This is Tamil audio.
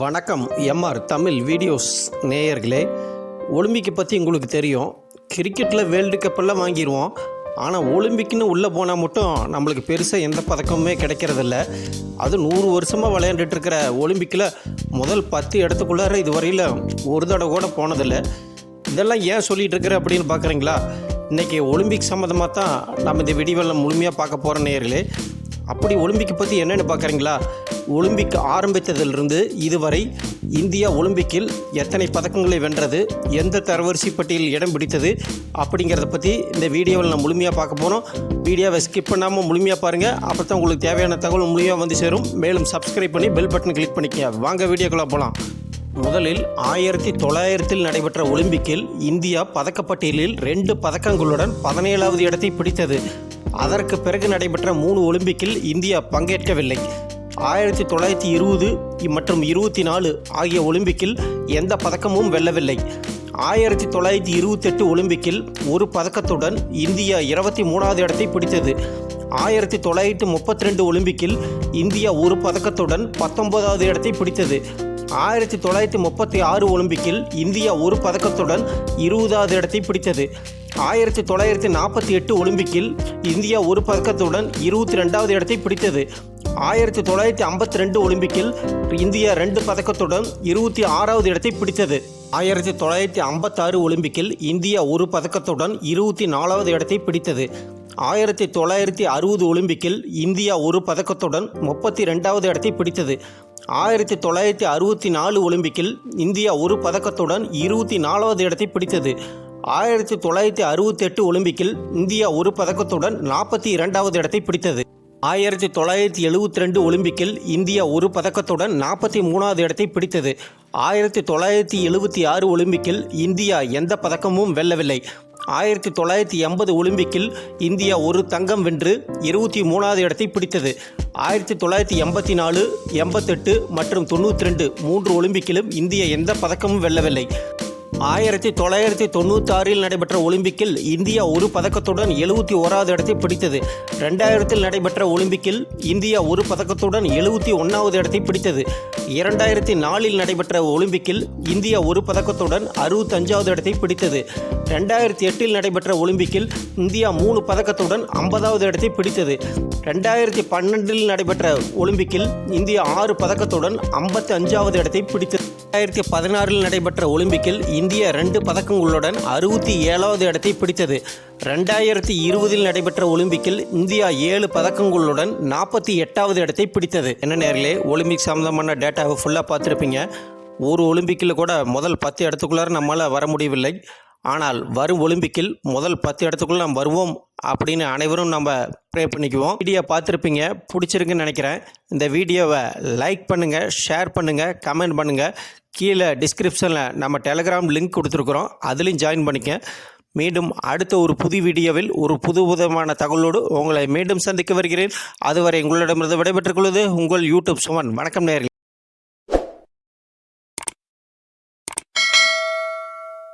வணக்கம் எம்ஆர் தமிழ் வீடியோஸ் நேயர்களே. ஒலிம்பிக்கை பற்றி உங்களுக்கு தெரியும். கிரிக்கெட்டில் வேர்ல்டு கப்பெல்லாம் வாங்கிடுவோம் ஆனால் ஒலிம்பிக்னு உள்ளே போனால் மட்டும் நம்மளுக்கு பெருசாக எந்த பதக்கமுமே கிடைக்கிறதில்ல. அது நூறு வருஷமாக விளையாண்டுட்டுருக்கிற ஒலிம்பிக்கில் முதல் பத்து இடத்துக்குள்ளார இது வரையில் ஒரு தடவை கூட போனதில்லை. இதெல்லாம் ஏன் சொல்லிகிட்டு இருக்கிற அப்படின்னு பார்க்குறீங்களா இன்றைக்கி ஒலிம்பிக் சம்மந்தமாக தான் நம்ம இந்த விடிவெல்லாம் முழுமையாக பார்க்க போகிற நேயர்களே. அப்படி ஒலிம்பிக்கை பற்றி என்னென்னு பார்க்குறீங்களா ஒலிம்பிக் ஆரம்பித்ததிலிருந்து இதுவரை இந்தியா ஒலிம்பிக்கில் எத்தனை பதக்கங்களை வென்றது எந்த தரவரிசை பட்டியலில் இடம் பிடித்தது அப்படிங்கிறத பற்றி இந்த வீடியோவில் நான் முழுமையாக பார்க்க போகிறோம் வீடியோவை ஸ்கிப் பண்ணாமல் முழுமையாக பாருங்கள் அப்போ தான் உங்களுக்கு தேவையான தகவல் முழுமையாக வந்து சேரும். மேலும் சப்ஸ்கிரைப் பண்ணி பெல் பட்டன் கிளிக் பண்ணிக்க வாங்க வீடியோக்குள்ளே போகலாம் முதலில் ஆயிரத்தி தொள்ளாயிரத்தில் நடைபெற்ற ஒலிம்பிக்கில் இந்தியா பதக்கப்பட்டியலில் ரெண்டு பதக்கங்களுடன் பதினேழாவது இடத்தை பிடித்தது. அதற்கு பிறகு நடைபெற்ற மூணு ஒலிம்பிக்கில் இந்தியா பங்கேற்கவில்லை. ஆயிரத்தி தொள்ளாயிரத்தி இருபது மற்றும் இருபத்தி நாலு ஆகிய ஒலிம்பிக்கில் எந்த பதக்கமும் வெல்லவில்லை. ஆயிரத்தி தொள்ளாயிரத்தி இருபத்தெட்டு ஒலிம்பிக்கில் ஒரு பதக்கத்துடன் இந்தியா இருபத்தி மூணாவது இடத்தை பிடித்தது. ஆயிரத்தி தொள்ளாயிரத்தி முப்பத்தி ரெண்டு ஒலிம்பிக்கில் இந்தியா ஒரு பதக்கத்துடன் பத்தொன்பதாவது இடத்தை பிடித்தது. ஆயிரத்தி தொள்ளாயிரத்தி முப்பத்தி ஆறு ஒலிம்பிக்கில் இந்தியா ஒரு பதக்கத்துடன் இருபதாவது இடத்தை பிடித்தது. ஆயிரத்தி தொள்ளாயிரத்தி நாற்பத்தி எட்டு ஒலிம்பிக்கில் இந்தியா ஒரு பதக்கத்துடன் இருபத்தி ரெண்டாவது இடத்தை பிடித்தது. ஆயிரத்தி தொள்ளாயிரத்தி ஐம்பத்தி ரெண்டு ஒலிம்பிக்கில் இந்தியா ரெண்டு பதக்கத்துடன் இருபத்தி ஆறாவது இடத்தை பிடித்தது. ஆயிரத்தி தொள்ளாயிரத்தி ஐம்பத்தாறு ஒலிம்பிக்கில் இந்தியா ஒரு பதக்கத்துடன் இருபத்தி நாலாவது இடத்தை பிடித்தது. ஆயிரத்தி தொள்ளாயிரத்தி அறுபது ஒலிம்பிக்கில் இந்தியா ஒரு பதக்கத்துடன் முப்பத்தி ரெண்டாவது இடத்தை பிடித்தது. ஆயிரத்தி தொள்ளாயிரத்தி அறுபத்தி நாலு ஒலிம்பிக்கில் இந்தியா ஒரு பதக்கத்துடன் இருபத்தி நாலாவது இடத்தை பிடித்தது. ஆயிரத்தி தொள்ளாயிரத்தி அறுபத்தெட்டு ஒலிம்பிக்கில் இந்தியா ஒரு பதக்கத்துடன் நாற்பத்தி இரண்டாவது இடத்தை பிடித்தது. ஆயிரத்தி தொள்ளாயிரத்தி எழுபத்தி ரெண்டு ஒலிம்பிக்கில் இந்தியா ஒரு பதக்கத்துடன் நாற்பத்தி மூணாவது இடத்தை பிடித்தது. ஆயிரத்தி தொள்ளாயிரத்தி எழுபத்தி ஆறு ஒலிம்பிக்கில் இந்தியா எந்த பதக்கமும் வெல்லவில்லை. ஆயிரத்தி தொள்ளாயிரத்தி எண்பது ஒலிம்பிக்கில் இந்தியா ஒரு தங்கம் வென்று இருபத்தி மூணாவது இடத்தை பிடித்தது. ஆயிரத்தி தொள்ளாயிரத்தி எண்பத்தி நாலு எண்பத்தெட்டு மற்றும் தொண்ணூற்றி ரெண்டு மூன்று ஒலிம்பிக்கிலும் இந்தியா எந்த பதக்கமும் வெல்லவில்லை. ஆயிரத்தி தொள்ளாயிரத்தி தொண்ணூத்தாறில் நடைபெற்ற ஒலிம்பிக்கில் இந்தியா ஒரு பதக்கத்துடன் எழுபத்தி ஓராவது இடத்தை பிடித்தது. ரெண்டாயிரத்தில் நடைபெற்ற ஒலிம்பிக்கில் இந்தியா ஒரு பதக்கத்துடன் எழுபத்தி ஒன்றாவது இடத்தை பிடித்தது. இரண்டாயிரத்தி நாலில் நடைபெற்ற ஒலிம்பிக்கில் இந்தியா ஒரு பதக்கத்துடன் அறுபத்தஞ்சாவது இடத்தை பிடித்தது. ரெண்டாயிரத்தி எட்டில் நடைபெற்ற ஒலிம்பிக்கில் இந்தியா மூணு பதக்கத்துடன் ஐம்பதாவது இடத்தை பிடித்தது. ரெண்டாயிரத்தி பன்னெண்டில் நடைபெற்ற ஒலிம்பிக்கில் இந்தியா ஆறு பதக்கத்துடன் ஐம்பத்தி அஞ்சாவது இடத்தை பிடித்தது. ரெண்டாயிரத்தி பதினாறில் நடைபெற்ற ஒலிம்பிக்கில் இந்தியா ரெண்டு பதக்கங்களுடன் அறுபத்தி ஏழாவது இடத்தை பிடித்தது. ரெண்டாயிரத்தி இருபதில் நடைபெற்ற ஒலிம்பிக்கில் இந்தியா ஏழு பதக்கங்களுடன் நாற்பத்தி எட்டாவது இடத்தை பிடித்தது. என்ன நேரிலே ஒலிம்பிக் சம்மந்தமான டேட்டாவை ஃபுல்லாக பார்த்துருப்பீங்க. ஒரு ஒலிம்பிக்கில் கூட முதல் பத்து இடத்துக்குள்ளார நம்மளால் வர முடியவில்லை. ஆனால் வரும் ஒலிம்பிக்கில் முதல் பத்து இடத்துக்குள்ள நாம் வருவோம் அப்படின்னு அனைவரும் நம்ம ப்ரே பண்ணிக்குவோம். வீடியோ பார்த்துருப்பீங்க பிடிச்சிருக்குன்னு நினைக்கிறேன். இந்த வீடியோவை லைக் பண்ணுங்கள் ஷேர் பண்ணுங்கள் கமெண்ட் பண்ணுங்கள் கீழே டிஸ்கிரிப்ஷனில் நம்ம டெலகிராம் லிங்க் கொடுத்துருக்குறோம். அதுலேயும் ஜாயின் பண்ணிக்க. மீண்டும் அடுத்த ஒரு புது வீடியோவில் ஒரு புது விதமான தகவலோடு உங்களை மீண்டும் சந்திக்க வருகிறேன். அதுவரை உங்களிடமிருந்து விடைபெற்றுக் கொள்வது உங்கள் யூடியூப் சுமன். வணக்கம் நேர்களே